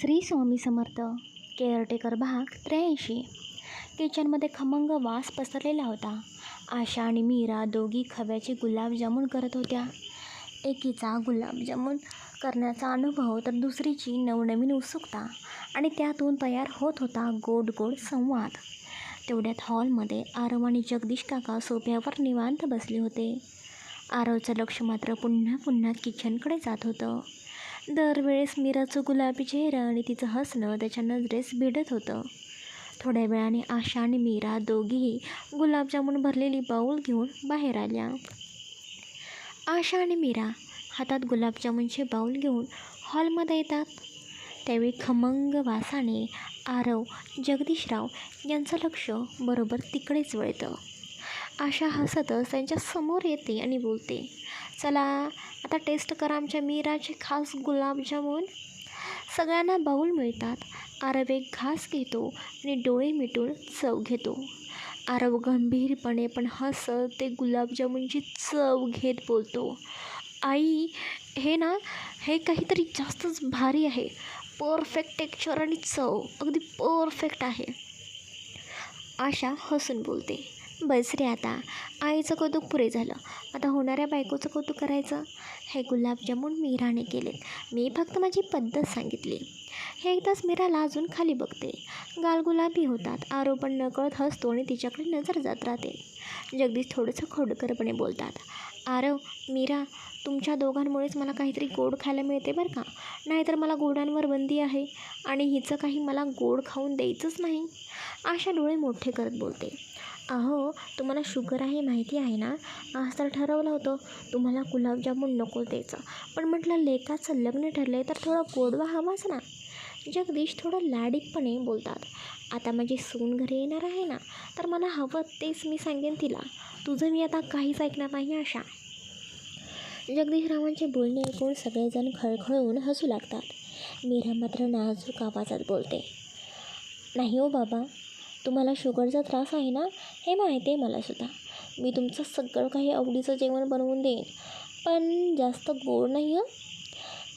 Shri Swami Samarth caretaker भाग त्र्याऐंशी. किचनमध्ये खमंग वास पसरलेला होता. आशा आणि मीरा दोघी खव्याचे गुलाबजामून करत होत्या. एकीचा गुलाबजामून करण्याचा अनुभव तर दुसरीची नवनवीन उत्सुकता आणि त्यातून तयार होत होता गोड गोड संवाद. तेवढ्यात हॉलमध्ये आरव आणि जगदीश काका सोफ्यावर निवांत बसले होते. आरवचं लक्ष मात्र पुन्हा पुन्हा किचनकडे जात होतं. दरवेळेस मीराचं गुलाबी चेहरा आणि तिचं हसणं त्याच्या नजरेस भिडत होतं. थोड्या वेळाने आशा आणि मीरा दोघीही गुलाबजामुन भरलेली बाऊल घेऊन बाहेर आल्या. आशा आणि मीरा हातात गुलाबजामुनचे बाऊल घेऊन हॉलमध्ये येतात. त्यावेळी खमंग वासाने आरव जगदीशराव यांचं लक्ष बरोबर तिकडेच वळतं. आशा हसतच त्यांच्यासमोर येते आणि बोलते चला आता टेस्ट करा आमच्या मीराचे खास गुलाबजामुन. सगळ्यांना बाऊल मिळतात. आरव एक घास घेतो आणि डोळे मिटून चव घेतो. आरव गंभीरपणे पण हसत ते गुलाबजामुनची चव घेत बोलतो आई हे ना हे काहीतरी जास्तच भारी आहे. परफेक्ट टेक्चर आणि चव. अगदी परफेक्ट आहे. आशा हसून बोलते बस रे आता. आईचं कौतुक पुरे झालं. आता होणाऱ्या बायकोचं कौतुक करायचं? हे गुलाबजामून मीराने केलेत. मी फक्त माझी पद्धत सांगितली. हे एकदाच मीराला अजून खाली बघते. गाल गुलाबी होतात. आरो पण नकळत हसतो आणि तिच्याकडे नजर जात राहते. जगदीश थोडंसं खोडकरपणे बोलतात. आरव मीरा तुमच्या दोघांमुळेच मला काहीतरी गोड खायला मिळते बरं का? नाहीतर मला गोडांवर बंदी आहे आणि हिचं काही मला गोड खाऊन द्यायचंच नाही? आशा डोळे मोठे करत बोलते. अहो तुम्हाला शुगर आहे माहिती आहे ना? आज तर ठरवलं होतं. तुम्हाला गुलाबजामुन नको द्यायचं. पण म्हटलं लेकाचं लग्न ठरलं आहे तर थोडं गोडवा हवाच ना. जगदीश थोडं लाडीकपणे बोलतात. आता माझी सून घरी येणार आहे ना? तर मला हवं तेच मी सांगेन तिला. तुझं मी आता काहीच ऐकणार नाही आशा. जगदीशरावांचे बोलणे ऐकून सगळेजण खळखळून हसू लागतात. मीरा मात्र नाजूक आवाजात बोलते. नाही हो बाबा तुम्हाला शुगरचा त्रास आहे ना हे माहिती आहे मलासुद्धा मी तुमचं सगळं काही आवडीचं जेवण बनवून देईन. पण जास्त गोड नाही हं.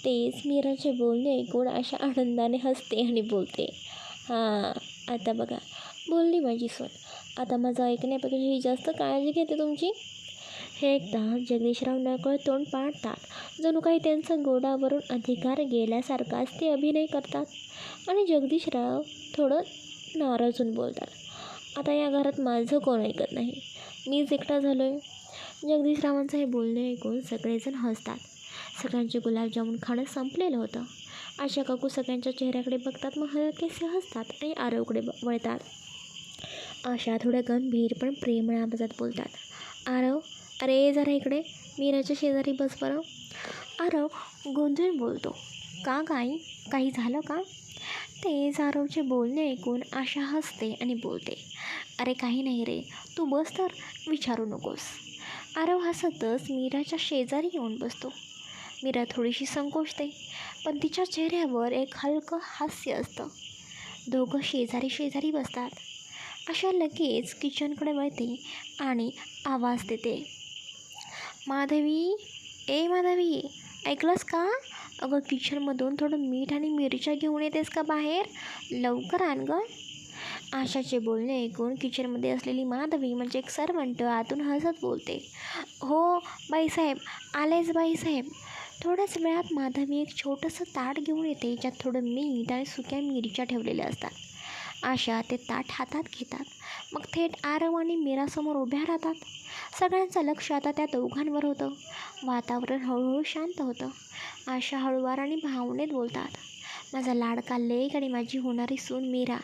तेच मीराचे बोलणे ऐकून अशा आनंदाने हसते आणि बोलते. हां आता बघा. बोलली माझी सून. आता माझं ऐकण्यापेक्षा ही जास्त काळजी घेते तुमची. हे एकदा जगदीशराव नकळ तोंड पाडतात. जणू काही त्यांचा गोडावरून अधिकार गेल्यासारखाच ते अभिनय करतात. आणि जगदीशराव थोडं नाराज होऊन बोलतात. आता या घरात माझं कोण ऐकत नाही? मीच एकटा झालो आहे जगदीशरावांचं हे बोलणे ऐकून सगळेजण हसतात. सगळ्यांचे गुलाबजामुन खाणं संपलेलं होतं. आशा काकू सगळ्यांच्या चेहऱ्याकडे बघतात मग हलकेसे हसतात आणि आरवकडे ब वळतात. आशा थोड्या गंभीर पण प्रेमळ आवाजात बोलतात. आरव अरे जरा इकडे. मीराच्या शेजारी बस बरं. आरव गोंधळून बोलतो. का गाई काही झालं का? ते जारवचे बोलणे ऐकून आशा हसते आणि बोलते अरे काही नाही रे तू बस तर विचारू नकोस. आरव हसतच मीराच्या शेजारी येऊन बसतो. मीरा थोडीशी संकोचते पण तिच्या चेहऱ्यावर एक हलकं हास्य असतं. दोघं शेजारी शेजारी बसतात. अशा लगेच किचनकडे वळते आणि आवाज देते माधवी ए माधवी ऐकलंस का? अगं किचनमधून थोडं मीठ आणि मिरच्या घेऊन येतेस का बाहेर? लवकर आण गं. आशाचे बोलणे ऐकून किचनमध्ये असलेली माधवी म्हणजे एक सर्वंट आतून हसत बोलते. हो बाईसाहेब. आलेच बाईसाहेब. थोड्याच वेळात माधवी एक छोटंसं ताट घेऊन येते ज्यात थोडं मीठ आणि सुक्या मिरच्या ठेवलेल्या असतात. आशा ते ताट हातात घेतात. मग थेट आरव आणि मीरासमोर उभ्या राहतात. सगळ्यांचं लक्ष आता त्या दोघांवर होतं. वातावरण हळूहळू शांत होतं. आशा हळूवार आणि भावनेत बोलतात. माझा लाडका लेक आणि माझी होणारी सून मीरा.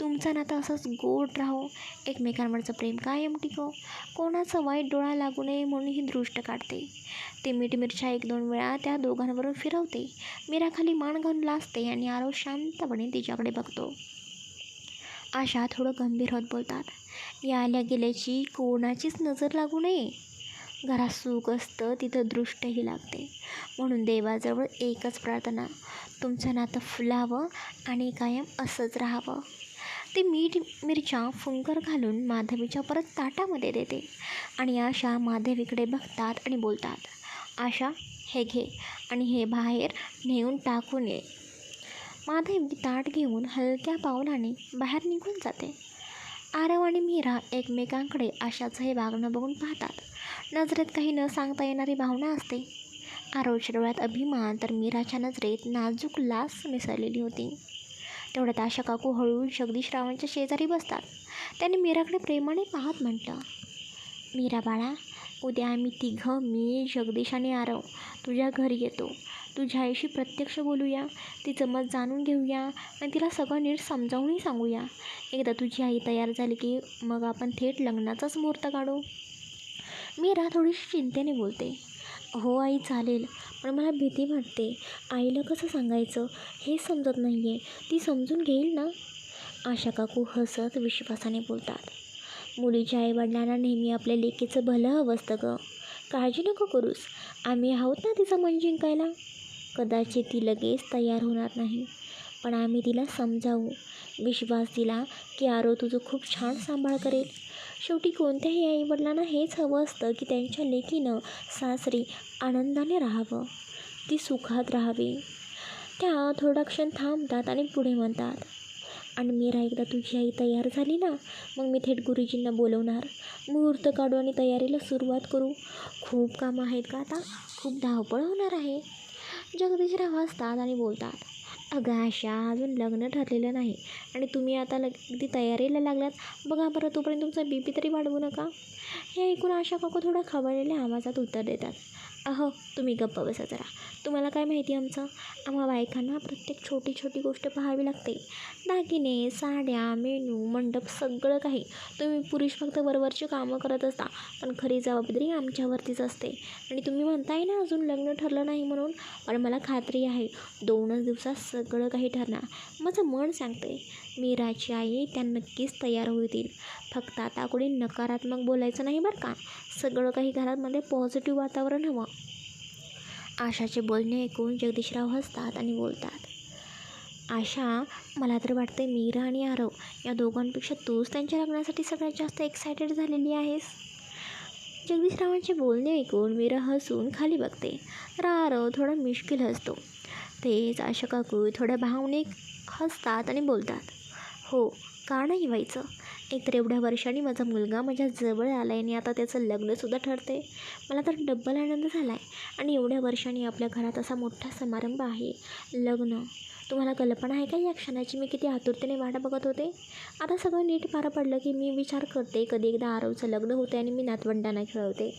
तुमचं नातं असंच गोड राहो. एकमेकांवरचं प्रेम कायम टिको. कोणाचं वाईट डोळा लागू नये म्हणून ही दृष्ट काढते. ते मीठ मिरच्या एक दोन वेळा त्या दोघांवरून फिरवते. मीरा खाली मान घालून लाजते आणि आरव शांतपणे तिच्याकडे बघतो. आशा थोडं गंभीर होत बोलतात. या आल्या गेल्याची कोणाचीच नजर लागू नये. घरात सुख असतं तिथं दृष्टही लागते. म्हणून देवाजवळ एकच प्रार्थना तुमचं नातं फुलावं आणि कायम असंच राहावं. ती मीठ मिरच्या फुंकर घालून माधवीच्या परत ताटामध्ये देते आणि आशा माधवीकडे बघतात आणि बोलतात आशा हे घे आणि हे बाहेर नेऊन टाकून ये. माधवी ताट घेऊन हलक्या पावलाने बाहेर निघून जाते. आरव आणि मीरा एकमेकांकडे आशाचं हे वागणं बघून पाहतात. नजरेत काही न सांगता येणारी भावना असते. आरवच्या डोळ्यात अभिमान तर मीराच्या नजरेत नाजूक लास मिसळलेली होती. तेवढ्यात आशा काकू हळू जगदीशरावांच्या शेजारी बसतात. त्यांनी मीराकडे प्रेमाने पाहत म्हटलं मीरा बाळा उद्या आम्ही तिघं मी जगदीश आणि आरव तुझ्या घरी येतो. तुझ्या आईशी प्रत्यक्ष बोलूया तिचं मत जाणून घेऊया आणि तिला सगळं नीट समजावूनही सांगूया. एकदा तुझी आई तयार झाली की मग आपण थेट लग्नाचाच मुहूर्त काढू. मीरा थोडीशी चिंतेने बोलते. हो आई चालेल पण मला भीती वाटते. आईला कसं सांगायचं? हे समजत नाही आहे ती समजून घेईल ना? आशा काकू हसत विश्वासाने बोलतात. मुलीच्या आईवडिलांना नेहमी आपल्या लेकीचं भलं हवं असतं गं. काळजी नको करूस. आम्ही आहोत ना तिचं मन जिंकायला कदाचित ती लगेच तयार होणार नाही. पण आम्ही तिला समजावू. विश्वास दिला की आरो तुझं खूप छान सांभाळ करेल. शेवटी कोणत्याही आईवडिलांना हेच हवं असतं की त्यांच्या लेकीनं सासरी आनंदाने राहावं. ती सुखात राहावी. त्या थोडा क्षण थांबतात आणि पुढे म्हणतात आणि मीरा एकदा तुझी आई तयार झाली ना मग मी थेट गुरुजींना बोलवणार. मुहूर्त काढू आणि तयारीला सुरुवात करू. खूप कामं आहेत का आता? खूप धावपळ होणार आहे. जगदीशराव हसतात आणि बोलतात अगं आशा अजून लग्न ठरलेलं नाही आणि तुम्ही आता लग अगदी तयारीला लागलात. बघा बरं तोपर्यंत तुमचा बी पी तरी वाढवू नका. हे ऐकून आशा काकू थोडा खबरलेल्या आवाजात उत्तर देतात. अहो तुम्ही गप्प बसा जरा. तुम्हाला काय माहिती आमचं? आम्हा बायकांना प्रत्येक छोटी छोटी गोष्ट पाहावी लागते. दागिने साड्या मेनू मंडप सगळं काही. तुम्ही पुरुष फक्त वरवरची कामं करत असता पण खरी जबाबदारी आमच्यावरतीच असते. आणि तुम्ही म्हणताय ना अजून लग्न ठरलं नाही म्हणून पण मला खात्री आहे दोनच दिवसात सगळं काही ठरणार. माझं मन सांगते मीराची आई त्या नक्कीच तयार होतील. फक्त आता कोणी नकारात्मक बोलायचं नाही बरं का? सगळं काही घरामध्ये पॉझिटिव्ह वातावरण हवं. आशाचे बोलणे ऐकून जगदीशराव हसतात आणि बोलतात आशा मला तर वाटते मीरा आणि आरव या दोघांपेक्षा तूच त्यांच्या लग्नासाठी सगळ्यात जास्त एक्सायटेड झालेली आहेस. जगदीशरावांचे बोलणे ऐकून मीरा हसून खाली बघते. तर आरव थोडा मिश्किल हसतो. तेच आशा काकू थोड्या भावनिक हसतात आणि बोलतात हो का नाही व्हायचं? एकतर एवढ्या वर्षांनी माझा मुलगा माझ्या जवळ आला आहे आणि आता त्याचं लग्नसुद्धा ठरते मला तर डब्बल आनंद झाला आहे आणि एवढ्या वर्षांनी आपल्या घरात असा मोठा समारंभ आहे. लग्न. तुम्हाला कल्पना आहे का या क्षणाची? मी किती आतुरतेने वाट बघत होते. आता सगळं नीट पार पडलं की मी विचार करते. कधी एकदा आरवचं लग्न होते आणि मी नातवंडांना खेळवते.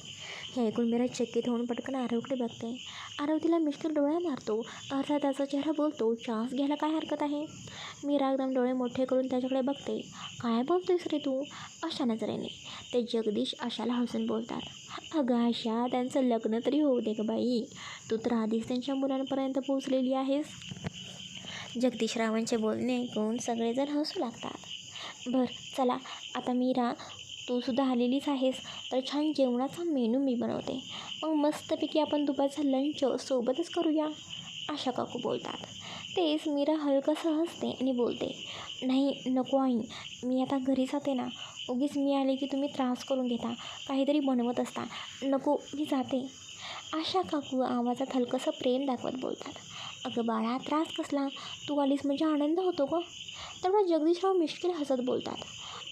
हे ऐकून मेरा चकित होऊन पटकन आरवकडे बघते. आरव तिला मिश्किल डोळ्या मारतो. अर्धा त्याचा चेहरा बोलतो चान्स घ्यायला काय हरकत आहे? मीरा एकदम डोळे मोठे करून त्याच्याकडे बघते. काय बोलतोयस रे तू? अशा नजरेने ते जगदीश आशाला हसून बोलतात. अगं आशा त्यांचं लग्न तरी होऊ दे ग बाई. तू तर आधीच त्यांच्या मुलांपर्यंत पोहोचलेली आहेस. जगदीशरावांचे बोलणे ऐकून सगळेजण हसू लागतात. बरं चला. आता मीरा तू सुद्धा आलेलीच आहेस. तर छान जेवणाचा मेनू मी बनवते. मग मस्तपैकी आपण दुपारचा लंच सोबतच करूया आशा काकू बोलतात. तेच मीरा हलकंसं हसते आणि बोलते नाही नको आई मी आता घरी जाते ना. उगीच मी आले की तुम्ही त्रास करून घेता काहीतरी बनवत असता. नको मी जाते. आशा काकू आवाजात हलकंसं प्रेम दाखवत बोलतात. अगं बाळा त्रास कसला? तू आलीस म्हणजे आनंद होतो गं. तेवढा जगदीशराव मिश्किल हसत बोलतात.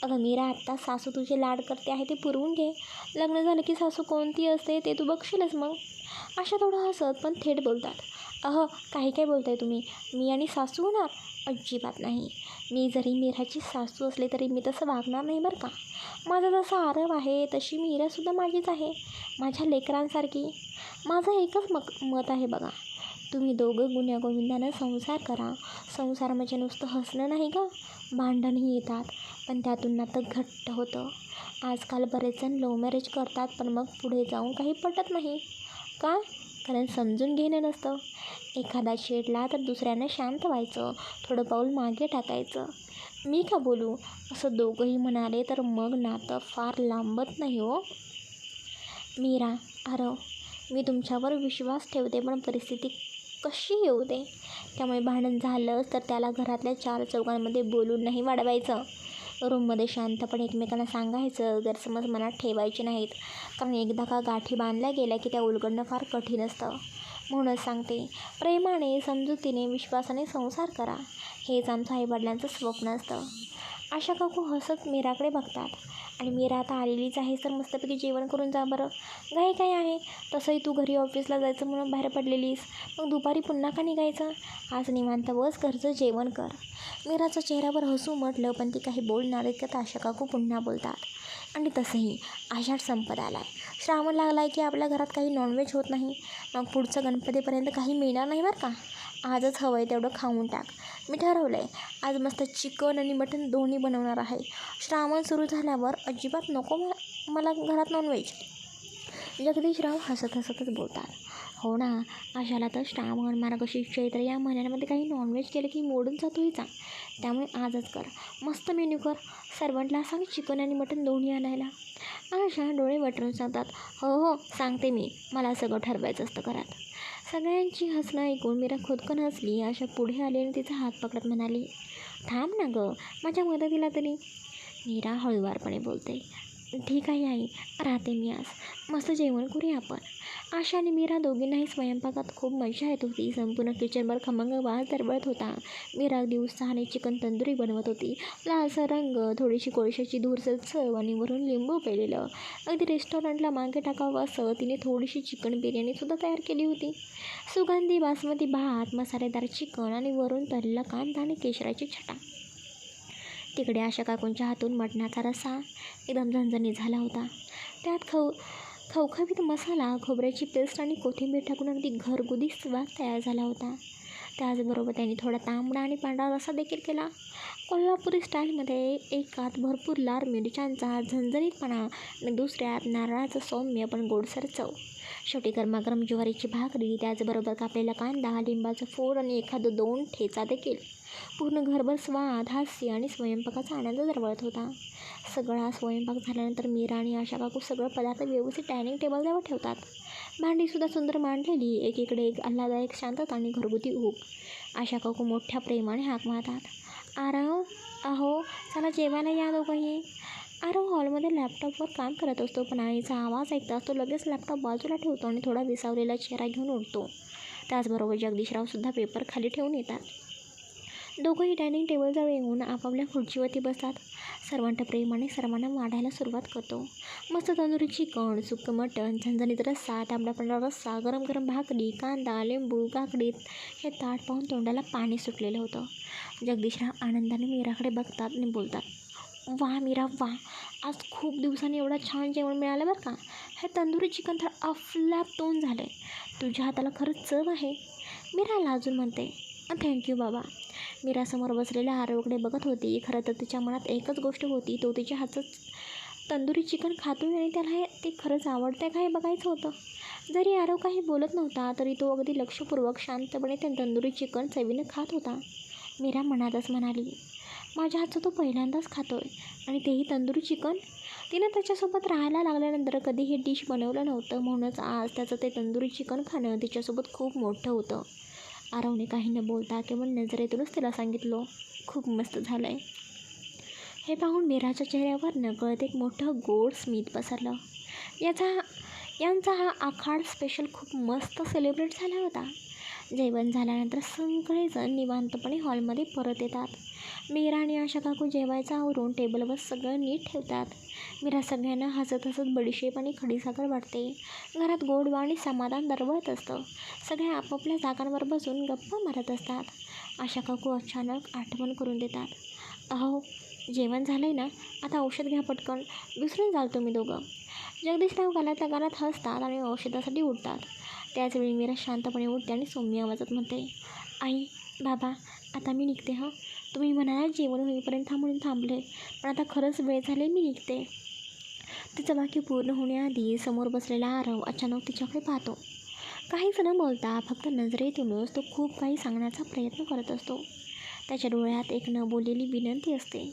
अगं मीरा आत्ता सासू तुझे लाड करते आहे ते पुरवून घे. लग्न झालं की सासू कोणती असते ते तू बघशीलच मग. अशा थोडं हसत पण थेट बोलतात. अह काही काय बोलताय तुम्ही? मी आणि सासू होणार? अजिबात नाही. मी जरी मीराची सासू असले तरी मी तसं वागणार नाही बरं का. माझा जसा आरव आहे तशी मीरासुद्धा माझीच आहे. माझ्या लेकरांसारखी. माझं एकच मक मत आहे बघा. तुम्ही दोघं गुण्यागोविंदानं संसार करा. संसार म्हणजे नुसतं हसणं नाही का? भांडणही येतात. पण त्यातून नातं घट्ट होतं. आजकाल बरेच जण लव्ह मॅरेज करतात पण मग पुढे जाऊन काही पटत नाही. का? कारण समजून घेणं नसतं. एखादा शेडला तर दुसऱ्यानं शांत व्हायचं थोडं पाऊल मागे टाकायचं. मी का बोलू? असं दोघंही म्हणाले तर मग नातं फार लांबत नाही हो. मीरा अरव मी तुमच्यावर विश्वास ठेवते पण परिस्थिती कशी येऊ दे? त्यामुळे भांडण झालंच तर त्याला घरातल्या चार चौघांमध्ये बोलून नाही वाढवायचं. रूममध्ये शांतपणे एकमेकांना सांगायचं. गैरसमज मनात ठेवायचे नाहीत कारण एकदा का गाठी बांधल्या गेल्या की त्या उलगडणं फार कठीण असतं. म्हणूनच सांगते प्रेमाने समजुतीने विश्वासाने संसार करा. हेच आमचं आईवडिलांचं स्वप्न असतं. आशा काकू हसत मीराकडे बघतात. आणि मी आता आलेलीच आहे तर मस्तपैकी जेवण करून जा बरं. घाई काय आहे. तसंही तू घरी ऑफिसला जायचं म्हणून बाहेर पडलेलीस. मग दुपारी पुन्हा का निघायचं? आज निवांत बस घरचं जेवण कर. मीराच्या चेहऱ्यावर हसू म्हटलं पण ती काही बोलणार इतक्यात आशा काकू पुन्हा बोलतात. आणि तसंही आषाढ संपत आला आहे श्रावण लागला आहे की आपल्या घरात काही नॉनव्हेज होत नाही. मग पुढचं गणपतीपर्यंत काही मिळणार नाही बरं का? आजच हवं आहे तेवढं खाऊन टाक. मी ठरवलं आहे आज मस्त चिकन आणि मटण दोन्ही बनवणार आहे. श्रावण सुरू झाल्यावर अजिबात नको मला मला घरात नॉनव्हेज जगदीशराव हसत हसतच बोलतात. हो ना अशाला तर श्रावण मार्गशीर्ष चैत्र या महिन्यांमध्ये काही नॉनव्हेज केलं की मोडून जातो हिचा त्यामुळे आजच कर. मस्त मेन्यू कर. सर्वंटला सांग चिकन आणि मटण दोन्ही आणायला. आशा डोळे वटरून सांगतात हो हो सांगते मी. मला सगळं ठरवायचं असतं घरात. सगळ्यांची हसणं ऐकून मीरा खोदकन हसली आशा पुढे आली आणि तिचा हात पकडत म्हणाली थांब ना गं माझ्या मदतीला तरी. मीरा हळुवारपणे बोलते ठीक आहे आई राहते मी आज. मस्त जेवण करूया आपण. आशा आणि मीरा दोघींनाही स्वयंपाकात खूप मजा येत होती. संपूर्ण किचनवर खमंग वास दरवळत होता. मीरा अगदी उत्साहाने चिकन तंदुरी बनवत होती. लालसा रंग थोडीशी कोळशाची धूरसर चव आणि वरून लिंबू पेलेलं. अगदी रेस्टॉरंटला मागे टाकावं असं तिने थोडीशी चिकन बिर्याणीसुद्धा तयार केली होती. सुगंधी बासमती भात मसालेदार चिकन आणि वरून तळलेला कांदा आणि केशराची छटा. तिकडे आशा काकूंच्या हातून मटणाचा रस्सा एकदम झणझणी झाला होता. त्यात खऊ खवखवीत मसाला खोबऱ्याची पेस्ट आणि कोथिंबीर टाकून अगदी घरगुती स्वाद तयार झाला होता. त्याचबरोबर त्यांनी थोडा तांबडा आणि पांढरा रसा देखील केला. कोल्हापुरी स्टाईलमध्ये एकात भरपूर लाल मिरच्यांचा झणझणीतपणा आणि दुसऱ्यात नारळाचं सौम्य पण गोडसर चव. शेवटी गरमागरम ज्वारीची भाकरी त्याचबरोबर कापलेला कांदा लिंबाचं फोड आणि एखादं दोन ठेचा देखील. पूर्ण घरभर स्वाद हास्य आणि स्वयंपाकाचा आनंद दरवळत होता. सगळा स्वयंपाक झाल्यानंतर मीरा आणि आशा काकू सगळं पदार्थ व्यवस्थित डायनिंग टेबलजवळ ठेवतात. भांडीसुद्धा सुंदर मांडलेली एकीकडे एक आल्हादायक शांतता आणि घरगुती ऊब. आशा काकू मोठ्या प्रेमाने हाक मारतात. आरव अहो चला जेवायला या दोघंही. आरव हॉलमध्ये लॅपटॉपवर काम करत असतो पण आईचा आवाज ऐकताच तो लगेच लॅपटॉप बाजूला ठेवतो आणि थोडा विसावलेला चेहरा घेऊन उठतो त्याचबरोबर जगदीशरावसुद्धा पेपर खाली ठेवून येतात. दोघंही डायनिंग टेबलजवळ येऊन आपापल्या खुर्चीवरती बसतात. सर्वांच्या प्रेमाने सर्वांना वाढायला सुरुवात करतो. मस्त तंदुरी चिकन सुकं मटण झणझणीत रस्सा तांबडा पांढरा रस्सा गरम गरम भाकरी कांदा लिंबू काकडीत हे ताट पाहून तोंडाला पाणी सुटलेलं होतं. जगदीशराव आनंदाने मीराकडे बघतात आणि बोलतात वा मीरा वा! आज खूप दिवसांनी एवढं छान जेवण मिळालं बरं का? हे तंदुरी चिकन तर अफलातून झालं आहे तुझ्या हाताला खरंच चव आहे. मीरा लाजून म्हणते. थँक्यू बाबा. मीरासमोर बसलेल्या आरवकडे बघत होती. खरं तर तिच्या मनात एकच गोष्ट होती. तो तिच्या हातच तंदुरी चिकन खातोय आणि त्याला हे ते खरंच आवडतं का हे बघायचं होतं? जरी आरव काही बोलत नव्हता तरी तो अगदी लक्षपूर्वक शांतपणे ते तंदुरी चिकन चवीनं खात होता. मीरा मनातच म्हणाली माझ्या हातचं तो पहिल्यांदाच खातोय आणि तेही तंदुरी चिकन? तिनं त्याच्यासोबत राहायला लागल्यानंतर कधी हे डिश बनवलं नव्हतं. म्हणूनच आज त्याचं ते तंदुरी चिकन खाणं तिच्यासोबत खूप मोठं होतं. आरवने काही न बोलता केवळ नजरेतूनच तिला सांगितलं खूप मस्त झालं आहे हे पाहून मीराच्या चेहऱ्यावर नकळत एक मोठं गोड स्मित पसरलं. याचा यांचा हा आखाड स्पेशल खूप मस्त सेलिब्रेट झाला होता. जेवण झाल्यानंतर सगळेजण निवांतपणे हॉलमध्ये परत येतात. मीरा आणि आशा काकू जेवायचं आवरून टेबलवर सगळं नीट ठेवतात. मीरा सगळ्यांना हसत हसत बडीशेप आणि खडीसाखर वाटते घरात गोडवा आणि समाधान दरवळत असतं. सगळे आपापल्या जागांवर बसून गप्पा मारत असतात. आशा काकू अचानक आठवण करून देतात. अहो जेवण झालं आहे ना? आता औषध घ्या पटकन. विसरून जाल तुम्ही दोघं. जगदीशराव गालातल्या गालात हसतात आणि औषधासाठी उठतात. त्याचवेळी मीरा शांतपणे उठते आणि सौम्य आवाजात म्हणते आई बाबा आता मी निघते हां. तुम्ही म्हणाला जेवण होईपर्यंत थांबून थांबले पण आता खरंच वेळ झाले मी निघते. तिचं वाक्य पूर्ण होण्याआधी समोर बसलेला आरव अचानक तिच्याकडे पाहतो. काहीच न बोलता फक्त नजरेतूनच तो खूप काही सांगण्याचा प्रयत्न करत असतो. त्याच्या डोळ्यात एक न बोललेली विनंती असते.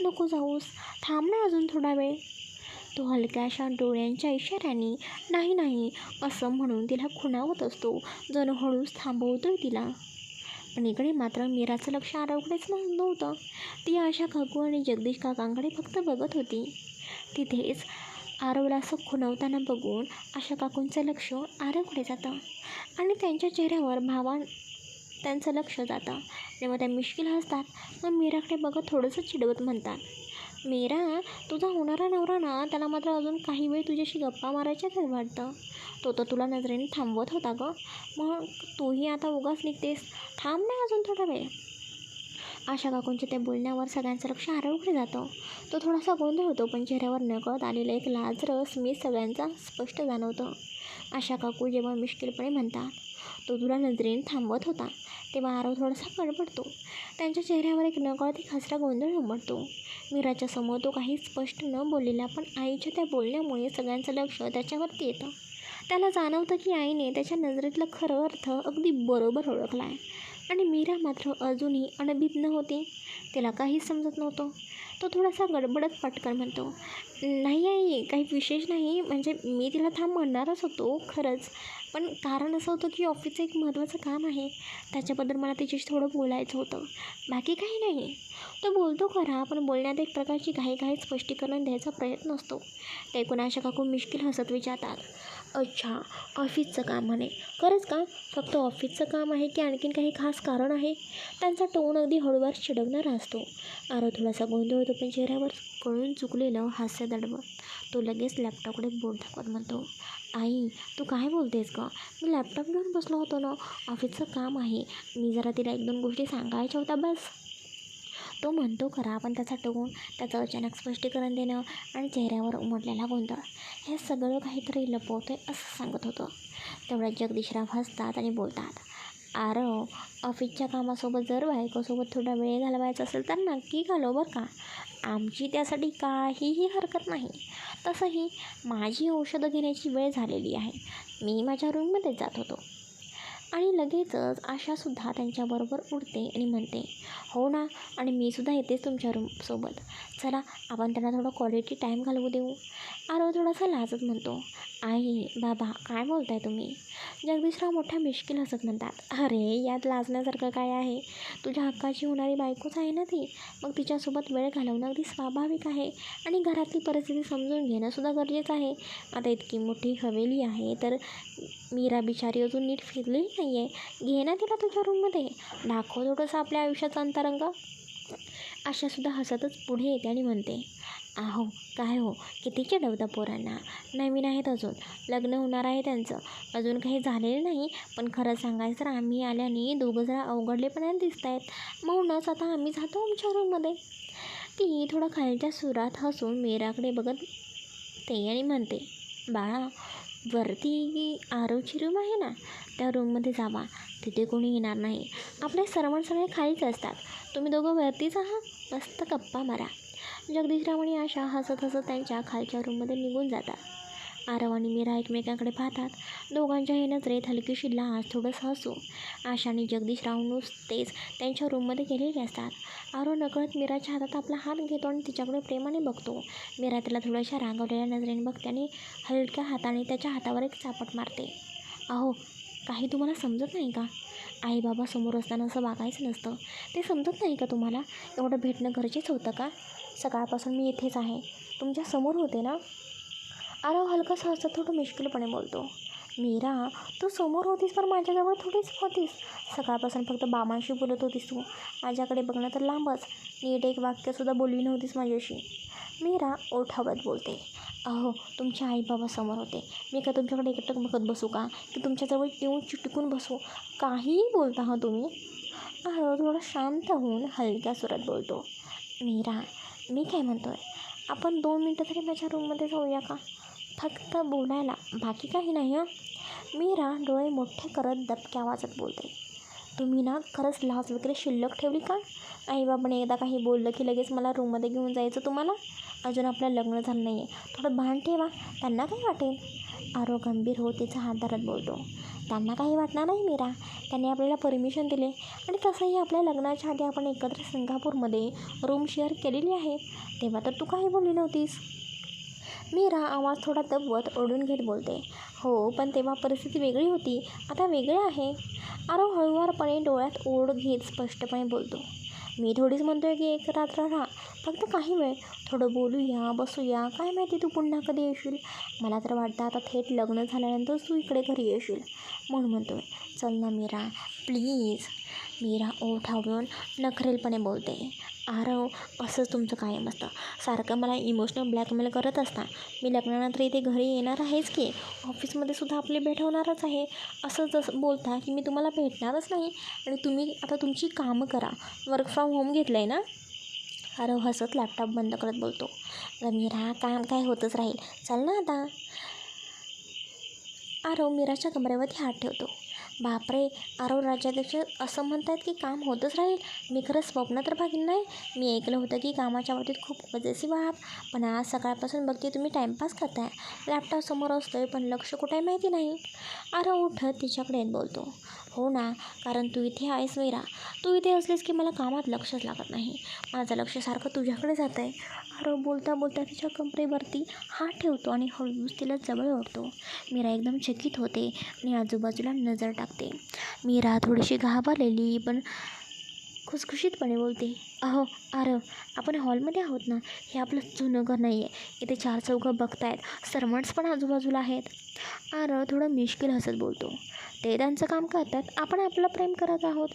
नको जाऊस थांब ना अजून थोडा वेळ. तो हलक्याशा डोळ्यांच्या इशाऱ्याने नाही नाही असं म्हणून तिला खुणावत असतो. जणू हळूच थांबवतोय तिला. पण इकडे मात्र मीराचं लक्ष आरवकडेच नव्हतं. ती आशा काकू आणि जगदीश काकांकडे फक्त बघत होती. तिथेच आरवला असं खुणवताना बघून आशा काकूंचं लक्ष आरवकडे जातं आणि त्यांच्या चेहऱ्यावर भावा त्यांचं लक्ष जातं. तेव्हा त्या मिश्किल हसतात मग मीराकडे बघत थोडंसं चिडवत म्हणतात मेरा तुझा होणारा नवरा ना त्याला मात्र अजून काही वेळ तुझ्याशी गप्पा मारायच्याच आहे वाटतं. तो तर तुला नजरेने थांबवत होता गं. मग तूही आता उगाच निघतेस. थांब ना अजून थोडा वेळ. आशा काकूंच्या त्या बोलण्यावर सगळ्यांचं लक्ष आरवकडे जातं. तो थोडासा गोंधळ होतो पण चेहऱ्यावर नकळत आलेलं एक लाज रस मी सगळ्यांचा स्पष्ट जाणवतं. आशा काकू जेव्हा मिश्किलपणे म्हणतात तो तुला नजरेने थांबवत होता. तेव्हा आरव थोडासा गडबडतो त्यांच्या चेहऱ्यावर एक नकळत एक हसरा गोंधळ उमटतो. मीराच्या समोर तो काही स्पष्ट न बोललेला पण आईच्या त्या बोलण्यामुळे सगळ्यांचं लक्ष त्याच्यावरती येतं. त्याला जाणवतं की आईने त्याच्या नजरेतला खरं अर्थ अगदी बरोबर ओळखला आहे आणि मीरा मात्र अजूनही अनभिज्ञ होती. तिला काहीच समजत नव्हतं. तो थोडासा गडबडत पटकन म्हणतो नाही आई काही विशेष नाही. म्हणजे मी तिला थांब म्हणणारच होतो खरंच. पण कारण असं होतं की ऑफिसचं एक महत्त्वाचं काम आहे. त्याच्याबद्दल मला त्याच्याशी थोडं बोलायचं होतं. बाकी काही नाही. तो बोलतो खरा पण बोलण्यात एक प्रकारची घाई घाई स्पष्टीकरण द्यायचा प्रयत्न असतो. ते कुणाशा काकू मिश्किल हसत विचारतात. अच्छा ऑफिसचं काम म्हणे. खरंच का? फक्त ऑफिसचं काम आहे की आणखीन काही खास कारण आहे? त्यांचा टोन अगदी हळूवार चिडवणारा असतो. आरो थोडासा गोंधळ होतो पण चेहऱ्यावर कळून चुकलेलं हास्य दडवत तो लगेच लॅपटॉपकडे बोट दाखवत म्हणतो आई तू काय बोलतेस का मी लॅपटॉप घेऊन बसलो होतो ना. ऑफिसचं काम आहे. मी जरा तिला एक दोन गोष्टी सांगायच्या होत्या बस. तो म्हणतो खरा पण त्याचा टोन त्याचं अचानक स्पष्टीकरण देणं आणि चेहऱ्यावर उमटलेला गोंधळ हे सगळं काहीतरी लपवतो आहे असं सांगत होतं. तेवढ्यात जगदीशराव हसतात आणि बोलतात आरव हो, ऑफिसच्या कामासोबत जर बायकोसोबत थोडा वेळ घालवायचा असेल तर नक्की घालव बरं का. आमची त्यासाठी काहीही हरकत नाही. तसंही माझी औषधं घेण्याची वेळ झालेली आहे. मी माझ्या रूममध्ये जात होतो. आणि लगेचच आशासुद्धा त्यांच्याबरोबर उडते आणि म्हणते हो ना आणि मी सुद्धा येतेच तुमच्या रूमसोबत चला आपण त्यांना थोडं क्वालिटी टाईम घालवू देऊ. आरव थोडासा लाजत म्हणतो आई बाबा काय बोलताय तुम्ही? जगदीशराव मोठ्या मिश्किल हसत म्हणतात अरे यात लाजण्यासारखं काय आहे? तुझ्या हक्काची होणारी बायकोच आहे ना ती? मग तिच्यासोबत वेळ घालवणं अगदी स्वाभाविक आहे आणि घरातली परिस्थिती समजून घेणंसुद्धा गरजेचं आहे. आता इतकी मोठी हवेली आहे तर मीरा बिचारी अजून नीट फिरलेली नाही आहे घे ना तिला तुझ्या रूममध्ये. दाखव थोडंसं आपल्या आयुष्याचा अंतरंग. आशासुद्धा हसतच पुढे येते आणि म्हणते आहो काय हो? किती चिडवता पोरांना? नवीन आहेत अजून. लग्न होणार आहे त्यांचं. अजून काही झालेलं नाही पण खरं सांगायचं तर आम्ही आल्याने दोघं जरा अवघडलेपणाने दिसत आहेत म्हणूनच आता आम्ही जातो आमच्या रूममध्ये. ती थोडं खालच्या सुरात हसून मीराकडे बघत ते आणि म्हणते बाळा वरती आरोची रूम आहे ना? त्या रूममध्ये जावा. तिथे कोणी येणार नाही. आपले सर्वण सगळे खालीच असतात. तुम्ही दोघं वरतीच आहात. मस्त गप्पा मारा. जगदीशराव आणि आशा हसत हसत त्यांच्या खालच्या रूममध्ये निघून जातात. आरव आणि मीरा एकमेकांकडे पाहतात. दोघांच्याही नजरेत हलकीशी लाज थोडंसं हसू आशा आणि जगदीशराव नुसतेच त्यांच्या रूममध्ये गेलेले असतात. आरव नकळत मीराच्या हातात आपला हात घेतो आणि तिच्याकडे प्रेमाने बघतो. मीरा त्याला थोड्याशा रांगवलेल्या नजरेने बघते आणि हलक्या हाताने त्याच्या हातावर एक चापट मारते. अहो काही तुम्हाला समजत नाही का? आई बाबा समोर असताना असं वागायचं नसतं. ते समजत नाही का तुम्हाला? एवढं भेटणं गरजेचं होतं का? सकाळपासून मी इथेच आहे. तुमच्यासमोर होते ना? आरव हो, हलका सहसा थोडं मुश्किलपणे बोलतो. मीरा तू समोर होतीस पण माझ्याजवळ थोडीच होतीस. सकाळपासून फक्त बाबांशी बोलत होतीस तू. माझ्याकडे बघणं तर लांबच. नीट एक वाक्यसुद्धा बोलली नव्हतीस माझ्याशी. मीरा ओठावत बोलते. अहो तुमचे आई बाबा समोर होते. मी का तुमच्याकडे एकटक बघत बसू का? की तुमच्याजवळ येऊन चिटकून बसू? काहीही बोलता हा तुम्ही? अहो थोडं शांत होऊन हलक्या सुरात बोलतो. मीरा मी काय म्हणतो आहे आपण दोन मिनटं तरी माझ्या रूममध्ये जाऊया का? फक्त बोलायला. बाकी काही नाही हं? मीरा डोळे मोठे करत दबक्या आवाजात बोलते. तुम्ही ना खरंच लाज वगैरे शिल्लक ठेवली का? आईबाबाने एकदा काही बोललं की लगेच मला रूममध्ये घेऊन जायचं तुम्हाला? अजून आपलं लग्न झालं नाही आहे थोडं भान ठेवा. त्यांना काय वाटेल? आरो गंभीर हो तिचा हात धरत बोलतो. त्यांना काही वाटणार नाही मीरा. त्यांनी आपल्याला परमिशन दिले आणि तसंही आपल्या लग्नाच्या आधी आपण एकत्र सिंगापूरमध्ये रूम शेअर केलेली आहे. तेव्हा तर तू काही बोलली नव्हतीस. मीरा आवाज थोडा दबवत ओढून घेत बोलते. हो पण तेव्हा परिस्थिती वेगळी होती. आता वेगळी आहे. आरो हळुवारपणे डोळ्यात ओढ घेत स्पष्टपणे बोलतो. मी थोडीच म्हणतोय की एक रात्र राहा. फक्त काही वेळ. थोडं बोलूया बसूया. काय माहिती तू पुन्हा कधी येशील? मला तर वाटतं आता थेट लग्न झाल्यानंतर तू इकडे घरी येशील. म्हणून म्हणतोय. चल ना मीरा. प्लीज. मीरा ओठ आवळून नखरेलपणे बोलते आरव हो, असंच तुमचं कायम असतं. सारखं मला इमोशनल ब्लॅकमेल करत असता. मी लग्नानंतर इथे घरी येणार आहेच की? ऑफिसमध्ये सुद्धा आपली भेट होणारच आहे. असं जसं बोलता की मी तुम्हाला भेटणारच नाही आणि तुम्ही आता तुमची कामं करा. वर्क फ्रॉम होम घेतलं आहे ना आरव हो, हसत लॅपटॉप बंद करत बोलतो. मीरा काम काय होतच राहील. चल ना आता. आरव हो, मीराच्या कमरेवरती हात ठेवतो. बापरे आरव राज्याध्यक्ष असं म्हणतात की काम होतच राहील. मी खरं स्वप्न तर भागीन नाही. मी ऐकलं होतं की कामाच्या बाबतीत खूप मजेसी आहात पण आज सकाळपासून बघते तुम्ही टाईमपास करताय. लॅपटॉप समोर असतोय पण लक्ष कुठे माहिती नाही. आरव उठत तिच्याकडे बोलतो. हो ना कारण तू इथे आहेस मीरा तू इथे असलीस की मला कामात लक्षच लागत नाही. माझं लक्ष सारखं तुझ्याकडे जात आहे आरव बोलता बोलता तिच्या कमरेवरती हात ठेवतो आणि हळूच तिला जवळ ओढतो. मीरा एकदम चकित होते आणि आजूबाजूला नजर टाकते. मीरा थोडीशी घाबरलेली पण खुसखुशीतपणे बोलते अहो आरव आपण हॉलमध्ये आहोत ना? हे आपलं जुनं घर नाही आहे इथे चार चौघं बघतायत. सर्वंट्स पण आजूबाजूला आहेत. आरव थोडं मिश्किल हसत बोलतो. ते त्यांचं काम करतात. आपण आपलं प्रेम करत आहोत.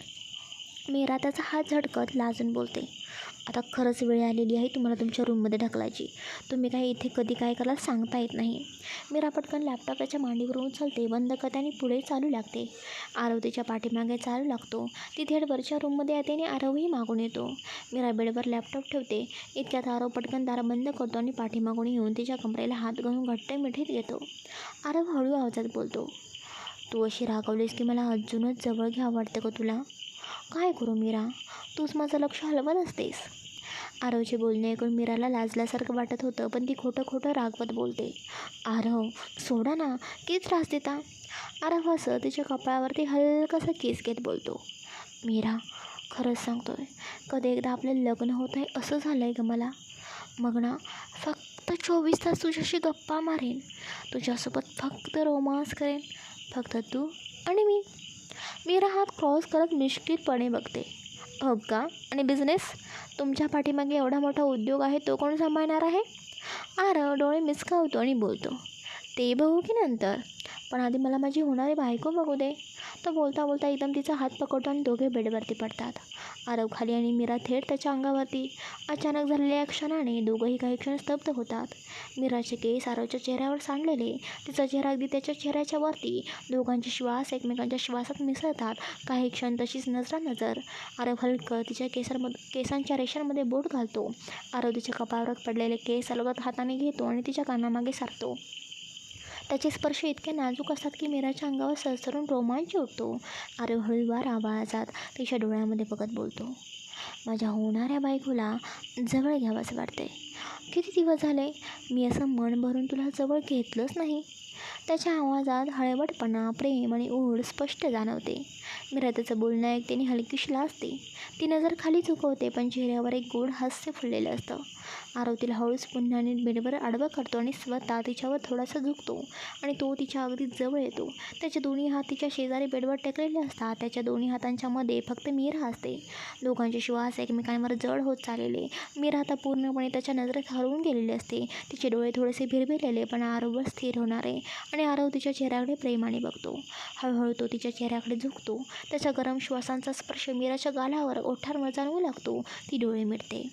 मीरा त्याचा हात झटकत लाजून बोलते. आता खरंच वेळ आलेली आहे तुम्हाला तुमच्या रूममध्ये ढकलायची. तुम्ही काय इथे कधी काय कराल सांगता येत नाही. मीरा पटकन लॅपटॉप त्याच्या मांडीवरून उचलते बंद करते आणि पुढे चालू लागते. आरव तिच्या पाठीमागे चालू लागतो. ती थेट वरच्या रूममध्ये येते आणि आरवही मागून येतो. मीरा बेडवर लॅपटॉप ठेवते. इतक्यात आरव पटकन दार बंद करतो आणि पाठीमागून येऊन तिच्या कमरेला हात घालून घट्ट मिठीत घेतो. आरव हळू आवाजात बोलतो तू अशी रागवलीस की मला अजूनच जवळ घ्या वाटतं का तुला? काय करू मीरा? तूच माझं लक्ष हलवत असतेस. आरवचे बोलणे ऐकून मीराला लाजल्यासारखं वाटत होतं पण ती खोटं खोटं रागवत बोलते. आरव सोडा ना किती त्रास देता? आरव असं तिच्या कपाळावरती हलकासा केस घेत बोलतो. मीरा खरंच सांगतोय कधी एकदा आपलं लग्न होत आहे असं झालं आहे का मला. मग ना फक्त चोवीस तास तुझ्याशी गप्पा मारेन. तुझ्यासोबत फक्त रोमांस करेन. फक्त तू आणि मी. मी हात क्रॉस करत निश्चितपणे बघते. हो का? आणि बिझनेस तुमच्या पाठीमागे एवढा मोठा उद्योग आहे तो कोण सांभाळणार आहे? आर डोळे मिसकावतो आणि बोलतो. ते बघू की नंतर. पण आधी मला माझी होणारी बायको बघू दे. तर बोलता बोलता एकदम तिचा हात पकडतो आणि दोघे बेडवरती पडतात. आरव खाली आणि मीरा थेट त्याच्या अंगावरती. अचानक झालेल्या क्षणाने दोघंही काही क्षण स्तब्ध होतात. मीराचे केस आरवच्या चेहऱ्यावर सांडलेले. तिचा चेहरा अगदी त्याच्या चेहऱ्याच्या वरती. दोघांचे श्वास एकमेकांच्या श्वासात मिसळतात. काही क्षण तशीच नजरा नजर आरव हलकं तिच्या केसांमध केसांच्या रेषांमध्ये बोट घालतो. आरव तिच्या कपाळावर पडलेले केस अलगत हाताने घेतो आणि तिच्या कानामागे सारतो. त्याचे स्पर्श इतके नाजूक असतात की मीराच्या अंगावर सरसरून रोमांच उठतो आरव हळूवार आवाजात तिच्या डोळ्यामध्ये बघत बोलतो. माझ्या होणाऱ्या बायकोला जवळ घ्यावंसं वाटते किती दिवस झाले मी असं मन भरून तुला जवळ घेतलंच नाही? त्याच्या आवाजात हळवटपणा प्रेम आणि ओढ स्पष्ट जाणवते. मीरा त्याचं बोलणं ऐकते आणि हलकीशी लाजते ती नजर खाली चुकवते पण चेहऱ्यावर एक गोड हास्य फुललेलं असतं. आरवतीला हळूच पुन्हा नीट बेडवर आडवं करतो आणि स्वतः तिच्यावर थोडासा झुकतो आणि तो तिच्या अगदी जवळ येतो. त्याचे दोन्ही हात तिच्या शेजारी बेडवर टेकलेले असतात. त्याच्या दोन्ही हातांच्या मध्ये फक्त मीरा असते. दोघांचे श्वास एकमेकांवर जड होत चाललेले. मीरा आता पूर्णपणे त्याच्या नजरेत हरवून गेलेले असते. तिचे डोळे थोडेसे भिरभिरलेले पण आरववर स्थिर होणारे आणि आरव तिच्या चेहऱ्याकडे प्रेमाने बघतो. हळूहळू तो तिच्या चेहऱ्याकडे झुकतो. त्याच्या गरम श्वासांचा स्पर्श मीराच्या गालावर ओठांवर जाणवू लागतो. ती डोळे मिटते.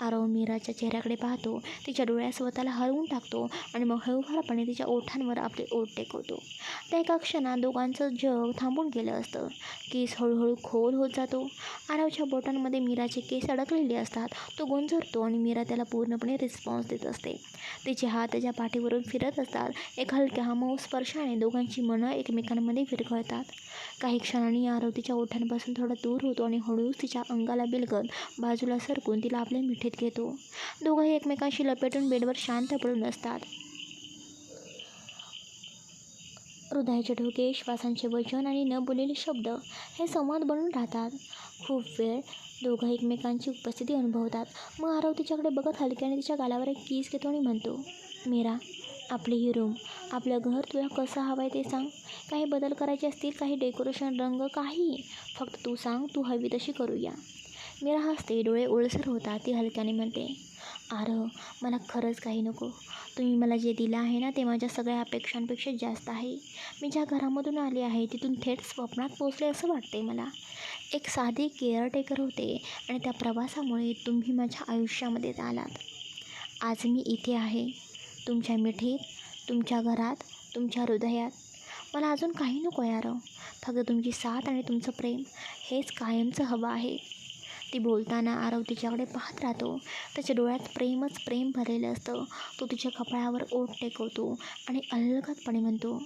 आरव मीराच्या चेहऱ्या चेहऱ्याकडे पाहतो तिच्या डोळ्यात स्वतःला हरवून टाकतो आणि मग हळूहळूपणे तिच्या ओठांवर आपले ओठ टेकवतो. त्या एका क्षणात दोघांचं जग थांबून गेलं असतं. केस हळूहळू खोल होत जातो. आरवच्या बोटांमध्ये मीराचे केस अडकलेले असतात. तो गोंजरतो आणि मीरा त्याला पूर्णपणे रिस्पॉन्स देत असते. तिचे हात त्याच्या पाठीवरून फिरत असतात. एक हलक्या मऊ स्पर्शाने दोघांची मनं एकमेकांमध्ये विरघळतात. काही क्षणांनी आरव तिच्या ओठांपासून थोडा दूर होतो आणि हळूच तिच्या अंगाला बिलगत बाजूला सरकून तिला आपल्या मिठीत घेतो. दोघंही एकमेकांशी लपेटून बेडवर शांत पडून असतात. हृदयाचे ठोके श्वासांचे वचन आणि न बोललेले शब्द हे संवाद बनून राहतात. खूप वेळ दोघं एकमेकांची उपस्थिती अनुभवतात. मग आरव तिच्याकडे बघत हलक्याने तिच्या गालावर एक किस घेतो आणि म्हणतो मीरा आपली ही रूम आपलं घर तुला कसं हवं आहे ते सांग. काही बदल करायचे असतील काही डेकोरेशन रंग काही. फक्त तू सांग तू हवी तशी करूया. मीरा हसते डोळे ओळसर होतात ती हलक्याने म्हणते आरव मला खरंच काही नको. तुम्ही मला जे दिलं आहे ना ते माझ्या सगळ्या अपेक्षांपेक्षा जास्त आहे. मी ज्या घरामधून आले आहे तिथून थेट स्वप्नात पोचले असं वाटते मला. एक साधी केअरटेकर होते आणि त्या प्रवासामुळे तुम्ही माझ्या आयुष्यामध्ये आलात आज मी इथे आहे. तुमच्या मिठीत तुमच्या घरात तुमच्या हृदयात. मला अजून काही नको यार. फक्त तुमची साथ आणि तुमचं प्रेम हेच कायमचं हवं आहे. ती बोलताना आरव तिच्याकडे पाहत राहतो. त्याच्या डोळ्यात प्रेमच प्रेम भरलेलं असतं. तो तिच्या कपाळावर ओठ टेकवतो आणि अलगदपणे म्हणतो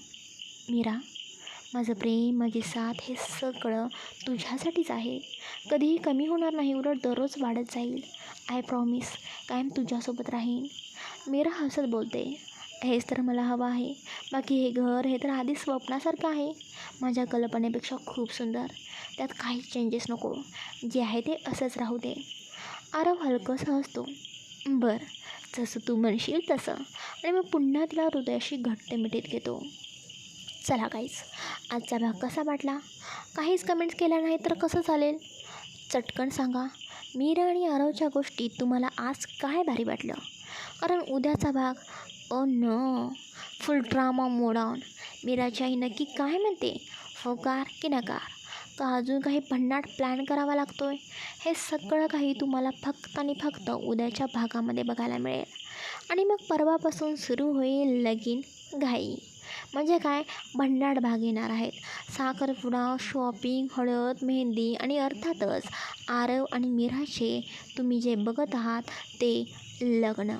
मीरा माझं प्रेम माझी साथ हे सगळं तुझ्यासाठीच आहे. कधीही कमी होणार नाही उलट दररोज वाढत जाईल. आय प्रॉमिस कायम तुझ्यासोबत राहीन. मीरा हसत बोलते हेच तर मला हवं आहे. बाकी हे घर हे तर आधी स्वप्नासारखं आहे. माझ्या कल्पनेपेक्षा खूप सुंदर. त्यात काहीच चेंजेस नको. जे आहे ते असंच राहू दे. आरव हलकंसं असतो बरं जसं तू म्हणशील तसं. आणि मग पुन्हा तिला हृदयाशी घट्ट मिठीत घेतो. चला काहीच आजचा भाग कसा वाटला? काहीच कमेंट्स केल्या नाही तर कसं चालेल? चटकन सांगा. मीरा आणि आरवच्या गोष्टीत तुम्हाला आज काय भारी वाटलं? कारण उद्याचा भाग ओ न फुल ड्रामा मोडाऊन मीराची आई नक्की काय म्हणते? होकार की नकार? का अजून काही भन्नाट प्लॅन करावा लागतो आहे हे सगळं काही तुम्हाला फक्त आणि फक्त उद्याच्या भागामध्ये बघायला मिळेल. आणि मग परवापासून सुरू होईल लगीन घाई. म्हणजे काय? भन्नाट भाग येणार आहेत. साखरपुडा शॉपिंग हळद मेहंदी आणि अर्थातच आरव आणि मिराचे तुम्ही जे बघत आहात ते लग्न.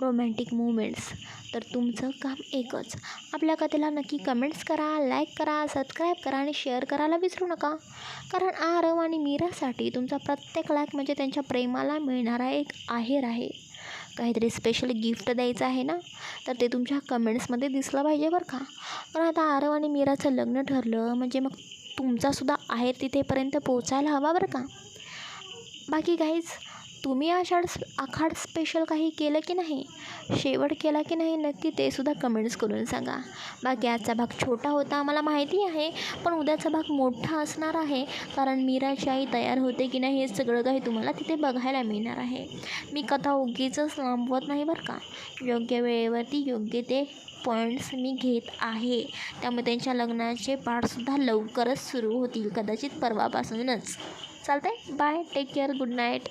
रोमॅन्टिक मुवमेंट्स तर तुमचं काम एकच. आपल्या कथेला नक्की कमेंट्स करा लाईक करा सबस्क्राईब करा आणि शेअर करायला विसरू नका. कारण आरव आणि मीरासाठी तुमचा प्रत्येक लाईक म्हणजे त्यांच्या प्रेमाला मिळणारा एक आहेर आहे. काहीतरी स्पेशल गिफ्ट द्यायचं आहे ना? तर ते तुमच्या कमेंट्समध्ये दिसलं पाहिजे बरं का? कारण आता आरव आणि मीराचं लग्न ठरलं म्हणजे मग तुमचासुद्धा आहेर तिथेपर्यंत पोचायला हवा बरं का? बाकी काहीच तुम्ही आषाढ आखाड स्पेशल काही केलं की नाही? शेवट केला की नाही नक्की ते सुद्धा कमेंट्स करून सांगा. बाकी आजचा भाग छोटा होता मला माहिती आहे पण उद्याचा भाग मोठा असणार आहे कारण मीराची आई तयार होते की नाही हे सगळं काही तुम्हाला तिथे बघायला मिळणार आहे. मी कथा उगीचंच लांबवत नाही बरं का. योग्य वेळेवरती योग्य ते पॉईंट्स मी घेत आहे. त्यामुळे त्यांच्या लग्नाचे पाठसुद्धा लवकरच सुरू होतील कदाचित परवापासूनच. चालतंय? Bye take care good night